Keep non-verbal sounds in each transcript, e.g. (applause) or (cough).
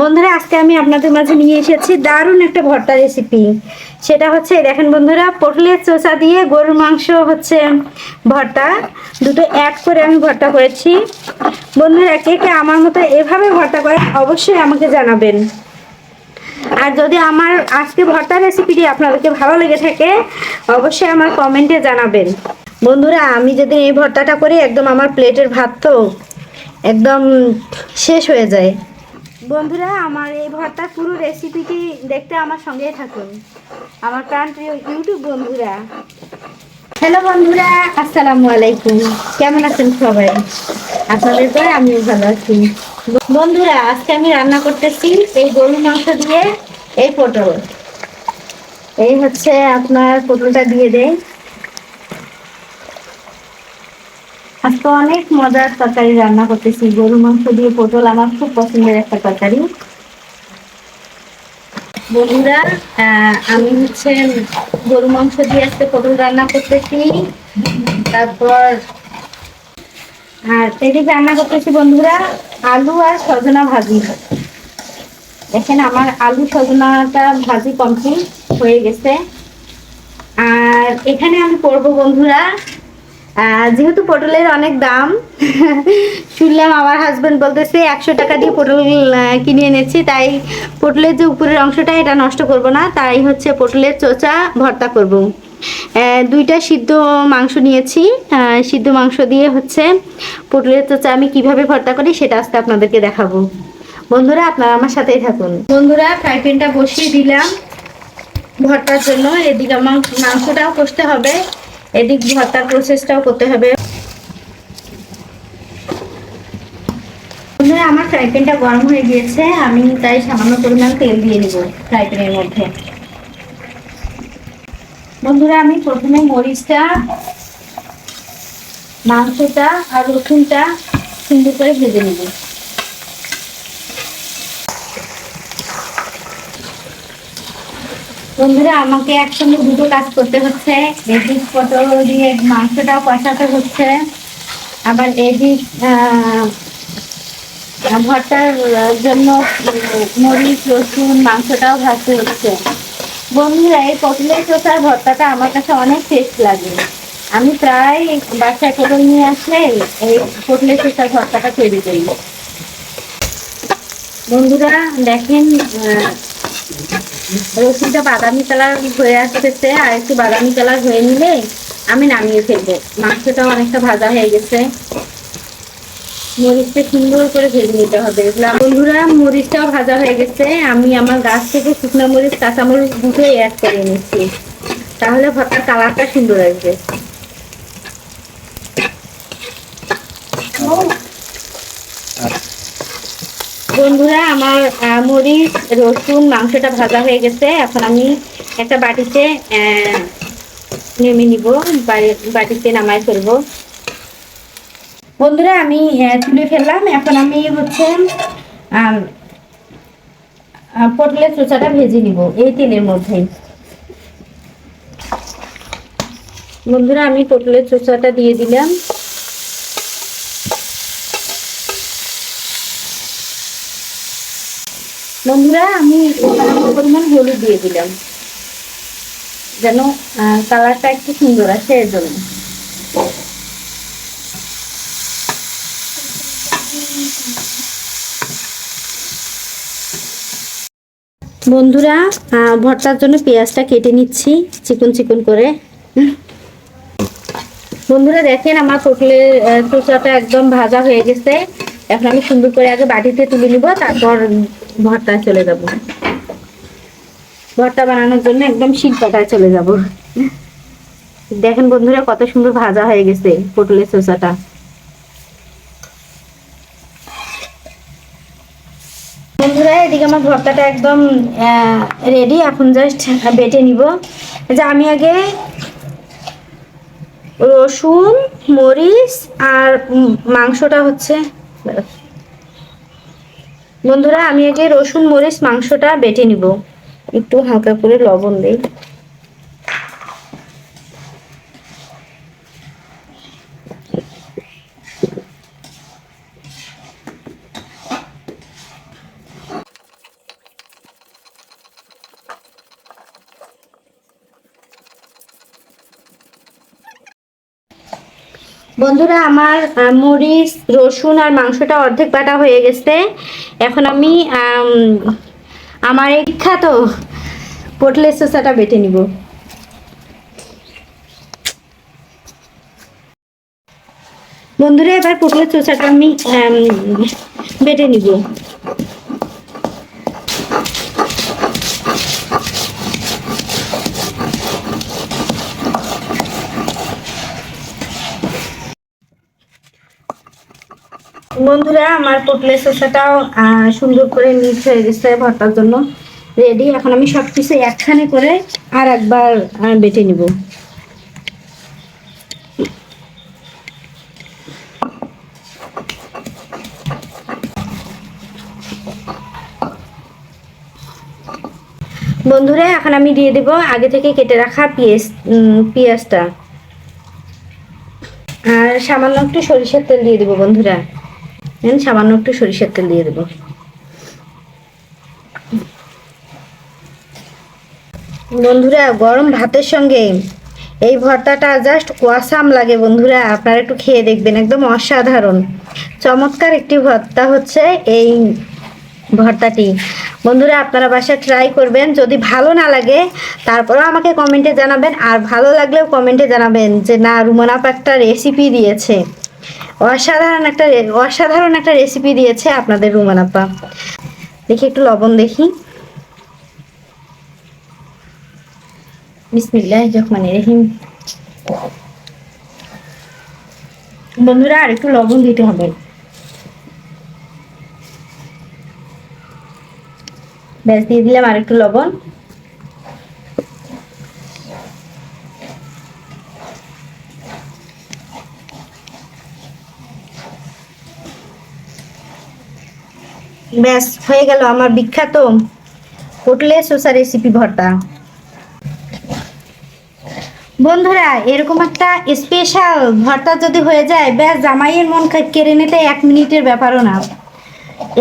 বন্ধুরা, আজকে আমি আপনাদের মাঝে নিয়ে এসেছি দারুণ একটা ভর্তা রেসিপি সেটা হচ্ছে দেখেন বন্ধুরা, পটলের চোষা দিয়ে গরুর মাংস হচ্ছে ভর্তা। দুটো অ্যাড করে আমি ভর্তা করেছি। বন্ধুরা, কে কে আমার মতো এভাবে ভর্তা করে অবশ্যই আমাকে জানাবেন। আর যদি আমার আজকে ভর্তা রেসিপিটি আপনাদেরকে ভালো লেগে থাকে, অবশ্যই আমার কমেন্টে জানাবেন। বন্ধুরা, আমি যদি এই ভর্তাটা করি, একদম আমার প্লেটের ভাত তো একদম শেষ হয়ে যায়। বন্ধুরা, আমার এই ভর্তার পুরো রেসিপিটি দেখতে আমার সঙ্গেই থাকুন। আমার প্রাণ প্রিয় ইউটিউব বন্ধুরা। হ্যালো বন্ধুরা, আসসালামু আলাইকুম। কেমন আছেন সবাই? আপনাদের পরে আমিও ভালো আছি। বন্ধুরা, আজকে আমি রান্না করতেছি এই গরুর মাংস দিয়ে এই পটল। এই হচ্ছে আপনার পটলটা দিয়ে দেয় আজকে অনেক মজার তরকারি রান্না করতেছি। গরু মাংস দিয়ে পটল আমার খুব পছন্দের একটা তরকারি। বন্ধুরা আমি হচ্ছে গরু মাংস দিয়ে আজকে পটল রান্না করতেছি। তারপর আর এদিকে রান্না করতেছি বন্ধুরা, আলু আর সজনা ভাজি। দেখেন আমার আলু সজনাটা ভাজি কমপ্লিট হয়ে গেছে। আর এখানে আমি করব বন্ধুরা যেহেতু পটলের অনেক দাম, (laughs) শুনলাম আমার হাজব্যান্ড বলতেছে একশো টাকা দিয়ে পটল কিনে এনেছি, তাই পটলের যে উপরের অংশটা, এটা নষ্ট করব না, তাই হচ্ছে পটলের চোচা ভর্তা করব। দুইটা সিদ্ধ মাংস নিয়েছি সিদ্ধ মাংস দিয়ে হচ্ছে পটলের চোচা আমি কীভাবে ভর্তা করি, সেটা আজকে আপনাদেরকে দেখাবো। বন্ধুরা, আপনারা আমার সাথেই থাকুন। বন্ধুরা, ফ্রাই প্যানটা বসিয়ে দিলাম ভর্তার জন্য, এদিকে মাংসটাও কষতে হবে। এদিক ভর্তার প্রসেসটাও করতে হবে। বন্ধুরা, আমার ফ্রাই প্যানটা গরম হয়ে গিয়েছে, আমি তাই সামান্য পরিমাণ তেল দিয়ে নিব ফ্রাই প্যানের মধ্যে। বন্ধুরা, আমি প্রথমে মরিচটা, মাংসটা আর রসুনটা সুন্দর করে ভেজে নিব। বন্ধুরা, আমাকে একসঙ্গে দুটো কাজ করতে হচ্ছে। এদিক পটল দিয়ে মাংসটাও কষাতে হচ্ছে। আবার এদিক ভর্তার জন্য মরিচ, রসুন, মাংসটাও ভাজতে হচ্ছে। বন্ধুরা, এই পটলের চোষার ভর্তাটা আমার কাছে অনেক টেস্ট লাগে। আমি প্রায় বাসায় পটল নিয়ে আসলে এই পটলের চোষার ভর্তাটা তৈরি করি। বন্ধুরা, দেখেন রসুনটা বাদামি কালার হয়ে আসতেছে, আর একটু বাদামি কালার হয়ে নিলে আমি নামিয়ে ফেলব। মাংসটা অনেকটা ভাজা হয়ে গেছে। মরিচটা সুন্দর করে ভেজে নিতে হবে। বন্ধুরা, মরিচটাও ভাজা হয়ে গেছে। আমি আমার গাছ থেকে শুকনো মরিচ, কাঁচা মরিচ দুটোই অ্যাড করে নিচ্ছি। তাহলে ভর্তার কালারটা সুন্দর আসবে। বন্ধুরা, আমার মরিচ রসুন, মাংসটা ভাজা হয়ে গেছে। এখন আমি একটা বাটিতে নেমে নিব বাটিতে নামাই ফেলব। বন্ধুরা, আমি তুলে ফেললাম। এখন আমি হচ্ছে পটলের চোচাটা ভেজে নিব, এই তেলের মধ্যেই বন্ধুরা, আমি পটলের চোচাটা দিয়ে দিলাম। বন্ধুরা, আমি পরিমাণ হলুদ দিয়ে দিলাম। যেন কালারটা একটু সুন্দর আসে এর জন্য বন্ধুরা ভর্তার জন্য পেঁয়াজটা কেটে নিচ্ছি, চিকন চিকন করে। বন্ধুরা, দেখেন আমার পটলের চোচাটা একদম ভাজা হয়ে গেছে। এখন আমি সুন্দর করে আগে বাটিতে তুলে নিব, তারপর ভর্তায় চলে যাব। ভর্তা বানানোর জন্য একদম শিল্পটায় চলে যাব। দেখেন বন্ধুরা, কত সুন্দর ভাজা হয়ে গেছে পটলের চোচাটা বন্ধুরা, এদিকে আমার ভর্তাটা একদম রেডি এখন জাস্ট বেটে নিব। যে আমি আগে রসুন, মরিচ আর মাংসটা হচ্ছে বন্ধুরা আমি আগে রসুন মরিচ মাংসটা বেটে নিব। একটু হালকা করে লবণ দেই। বন্ধুরা, আমার মরিচ রসুন আর মাংসটা অর্ধেক বাটা হয়ে গেছে। এখন আমি আমার এই বিখ্যাত পটলের শসাটা বেটে নিব। বন্ধুরা, এবার পটলের চোষাটা আমি, বেটে নিব। বন্ধুরা, আমার পটলের শসাটাও সুন্দর করে মিক্স হয়ে গেছে ভর্তার জন্য। রেডি এখন আমি সব কিছু একখানে করে আর একবার বেটে নিব। বন্ধুরা, এখন আমি দিয়ে দেব আগে থেকে কেটে রাখা পেঁয়াজ পেঁয়াজটা। আর সামান্য একটু সরিষার তেল দিয়ে দেবো বন্ধুরা। দেন সামান্য একটু সরিষার তেল দিয়ে দেবো। বন্ধুরা, গরম ভাতের সঙ্গে এই ভর্তাটা জাস্ট ওয়াসাম লাগে বন্ধুরা, আপনারা একটু খেয়ে দেখবেন, একদম অসাধারণ। চমৎকার একটি ভর্তা হচ্ছে এই ভর্তাটি। বন্ধুরা, আপনারা বাসায় ট্রাই করবেন, যদি ভালো না লাগে, তারপরেও আমাকে কমেন্টে জানাবেন, আর ভালো লাগলেও কমেন্টে জানাবেন যে, না রুমনাপ একটা রেসিপি দিয়েছে। অসাধারণ একটা অসাধারণ একটা রেসিপি দিয়েছে আপনাদের রুমানাপা দেখি একটু লবণ দেখি। বন্ধুরা, আর একটু লবণ দিতে হবে। ব্যাস, দিয়ে দিলাম আর একটু লবণ। ব্যাস, হয়ে গেল আমার বিখ্যাত হোটেলে শসা রেসিপি ভর্তা। বন্ধুরা, এরকম একটা স্পেশাল ভর্তা যদি হয়ে যায়, ব্যাস জামাইয়ের মন কেড়ে নিতে এক মিনিটের ব্যাপারও না।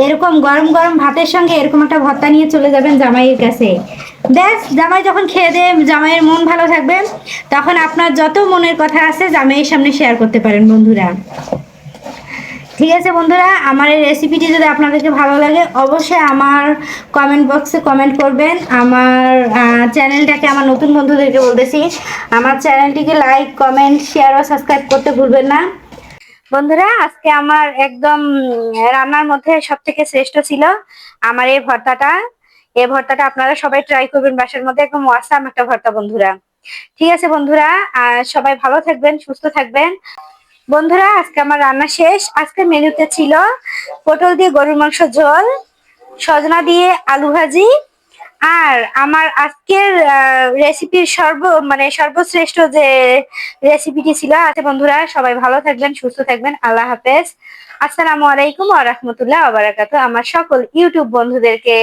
এরকম গরম গরম ভাতের সঙ্গে এরকম একটা ভর্তা নিয়ে চলে যাবেন জামাইয়ের কাছে। ব্যাস, জামাই যখন খেয়ে দেয় জামাইয়ের মন ভালো থাকবে তখন আপনার যত মনের কথা আছে জামাইয়ের সামনে শেয়ার করতে পারেন বন্ধুরা। ঠিক আছে বন্ধুরা, আমার এই রেসিপিটি যদি আপনাদেরকে ভালো লাগে, অবশ্যই আমার কমেন্ট বক্সে কমেন্ট করবেন। আমার চ্যানেলটাকে আমার নতুন বন্ধুদেরকে বলতেছি। আমার চ্যানেলটিকে লাইক কমেন্ট শেয়ার ও সাবস্ক্রাইব করতে ভুলবেন না। বন্ধুরা, আজকে আমার একদম রান্নার মধ্যে সব থেকে শ্রেষ্ঠ ছিল আমার এই ভর্তাটা। এই ভর্তাটা আপনারা সবাই ট্রাই করবেন বাসার মধ্যে, একদম ওয়াসাম একটা ভর্তা বন্ধুরা। ঠিক আছে বন্ধুরা সবাই ভালো থাকবেন, সুস্থ থাকবেন। বন্ধুরা, আজকে আমার রান্না শেষ। আজকে মেনুতে ছিল পটল দিয়ে গরুর মাংস ঝোল, সজনা দিয়ে আলু ভাজি, আর আমার আজকের রেসিপির সর্ব মানে সর্বশ্রেষ্ঠ যে রেসিপিটি ছিল আছে বন্ধুরা, সবাই ভালো থাকবেন, সুস্থ থাকবেন, আল্লাহ হাফেজ। আসসালামু আলাইকুম আ রহমতুল্লাহ আবরাকাত আমার সকল ইউটিউব বন্ধুদেরকে